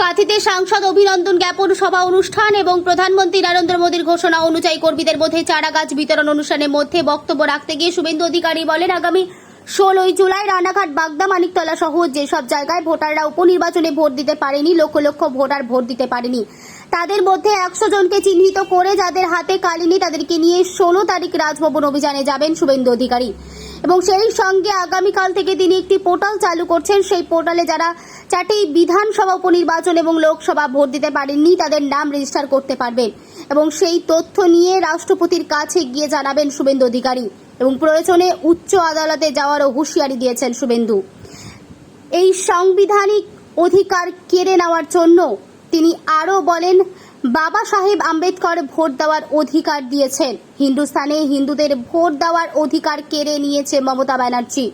কাঁথিতে সাংসদ অভিনন্দন জ্ঞাপন সভা অনুষ্ঠান এবং প্রধানমন্ত্রী নরেন্দ্র মোদীর ঘোষণা অনুযায়ী কর্মীদের মধ্যে চারা গাছ বিতরণ অনুষ্ঠানের মধ্যে বক্তব্য রাখতে গিয়ে শুভেন্দু অধিকারী বলেন, আগামী ষোলোই জুলাই রানাঘাট, বাগদা, মানিকতলা সহ যেসব জায়গায় ভোটাররা উপনির্বাচনে ভোট দিতে পারেনি, লক্ষ লক্ষ ভোটার ভোট দিতে পারেনি। তাদের মধ্যে একশো জনকে চিহ্নিত করে যাদের হাতে কালিনি তাদেরকে নিয়ে ষোলো তারিখ রাজভবন অভিযানে যাবেন শুভেন্দু অধিকারী। এবং সেই সঙ্গে আগামীকাল থেকে তিনি একটি পোর্টাল চালু করছেন। সেই পোর্টালে যারা চারটি বিধানসভা উপনির্বাচন এবং লোকসভা ভোট দিতে পারেননি, তাদের নাম রেজিস্টার করতে পারবেন এবং সেই তথ্য নিয়ে রাষ্ট্রপতির কাছে গিয়ে জানাবেন শুভেন্দু অধিকারী এবং প্রয়োজনে উচ্চ আদালতে যাওয়ারও হুঁশিয়ারি দিয়েছেন শুভেন্দু। এই সাংবিধানিক অধিকার কেড়ে নেওয়ার জন্য তিনি আরও বলেন বাবা সাহেব আম্বেদকর ভোট দেওয়ার অধিকার দিয়েছেন। হিন্দুস্তানে হিন্দুদের ভোট দেওয়ার অধিকার কেড়ে নিয়েছে মমতা ব্যানার্জি।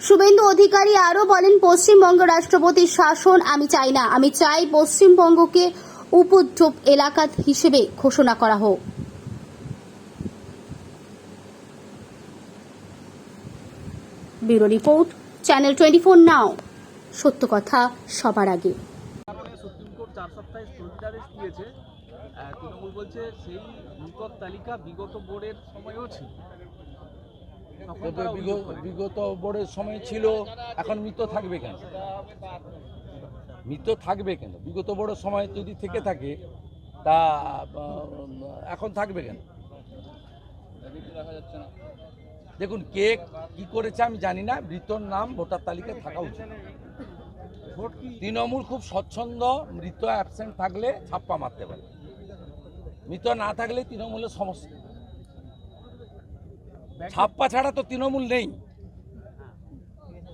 শুভেন্দু অধিকারী আরও বলেন, পশ্চিমবঙ্গ রাষ্ট্রপতির শাসন আমি চাই না। আমি চাই পশ্চিমবঙ্গকে উপদ্রব এলাকা হিসেবে ঘোষণা করা হোক। Bureau report, channel twenty four now. সত্য কথা সবার আগে। চার সপ্তাহে স্থগিতাদেশ দিয়েছে তৃণমূল বলছে সেই মৃতর তালিকা বিগত বোর্ডের সময়ও ছিল। বিগত। বোর্ডের সময় ছিল এখন মৃত থাকবে কেন? মৃত থাকবে কেন? বিগত বোর্ডের সময় যদি থেকে থাকে তা এখন থাকবে কেন? দেখুন কে কি করেছে আমি জানি না মৃতর নাম ভোটার তালিকায় থাকা উচিত। তৃণমূল খুব স্বচ্ছন্দ মৃত অ্যাবসেন্ট থাকলে ছাপ্পা মারতে পারে। মৃত না থাকলে তৃণমূলের সমস্যা। ছাপ্পা ছাড়া তো তৃণমূল নেই।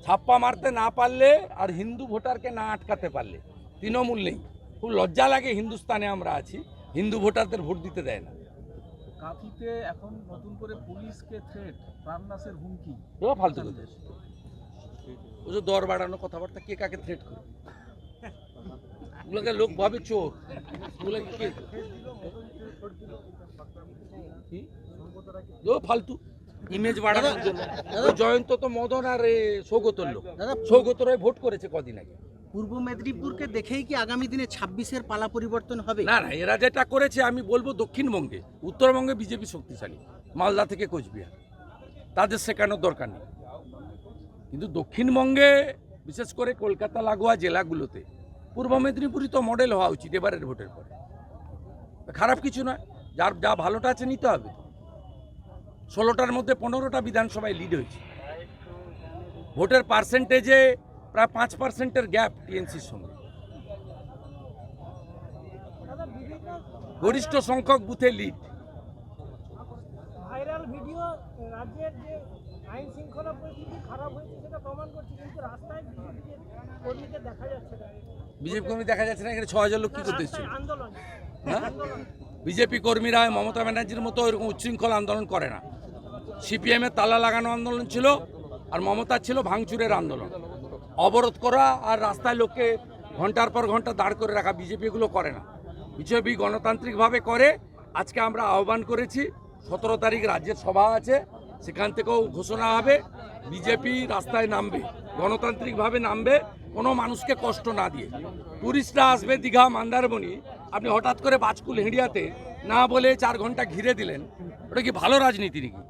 ছাপ্পা মারতে না পারলে আর হিন্দু ভোটারকে না আটকাতে পারলে তৃণমূল নেই। খুব লজ্জা লাগে হিন্দুস্তানে আমরা আছি। হিন্দু ভোটারদের ভোট দিতে দেয় না। কাঁথিতে এখন নতুন করে পুলিশকে থ্রেট প্রাণনাশের হুমকি। এও ফালতু কথা। ও যে দর বাড়ানো কথাবার্তা কে কাকে থ্রেট করে ওগুলোকে লোক ভাবে চোর। ওগুলোকে কে? কি? ও ফালতু। ইমেজ বাড়ানোর জন্য। জয়ন্ত তো মদন আর সৌগতর লোক। সৌগত রায় ভোট করেছে কদিন আগে। পূর্ব মেদিনীপুরকে দেখেই কি আগামী দিনে ছাব্বিশের পালা পরিবর্তন হবে? না না, এরা যেটা করেছে, আমি বলব দক্ষিণবঙ্গে, উত্তরবঙ্গে বিজেপি শক্তিশালী, মালদা থেকে কোচবিহার। তাদের শেখানোর দরকার নেই। কিন্তু দক্ষিণবঙ্গে, বিশেষ করে কলকাতা, লাগোয়া জেলাগুলোতে, পূর্ব মেদিনীপুরই তো মডেল হওয়া উচিত এবারের ভোটের পরে। খারাপ কিছু নয়, যার যা ভালোটা আছে নিতে হবে। ষোলোটার মধ্যে পনেরোটা বিধানসভায় লিড হয়েছে। ভোটের পার্সেন্টেজে প্রায় পাঁচ পার্সেন্টের গ্যাপ টিএনসির সঙ্গে। গরিষ্ঠ সংখ্যক বুথে লিড ভাইরাল ভিডিও রাজ্যের যে আইন শৃঙ্খলা পরিস্থিতি খারাপ হয়েছে সেটা প্রমাণ করছে কিন্তু রাস্তায় বিজেপি দেখা যাচ্ছে না। বিজেপি কর্মী দেখা যাচ্ছে না এখানে ছ হাজার লোক কি করতে এসেছিল? আন্দোলন। হ্যাঁ? বিজেপি কর্মীরা মমতা ব্যানার্জির মতো এরকম উচ্ছৃঙ্খল আন্দোলন করে না। সিপিএমের তালা লাগানো আন্দোলন ছিল আর মমতার ছিল ভাঙচুরের আন্দোলন। অবরোধ করা আর রাস্তায় লোককে ঘণ্টার পর ঘণ্টা দাঁড় করে রাখা, বিজেপি এগুলো করে না। বিজেপি গণতান্ত্রিকভাবে করে। আজকে আমরা আহ্বান করেছি, সতেরো তারিখ রাজ্যের সভা আছে, সেখান থেকেও ঘোষণা হবে, বিজেপি রাস্তায় নামবে, গণতান্ত্রিকভাবে নামবে, কোনো মানুষকে কষ্ট না দিয়ে। টুরিস্টরা আসবে দীঘা, মন্দারমণি, আপনি হঠাৎ করে বাজকুল হেঁড়িয়াতে না বলে চার ঘণ্টা ঘিরে দিলেন, ওটা কি ভালো রাজনীতি নাকি?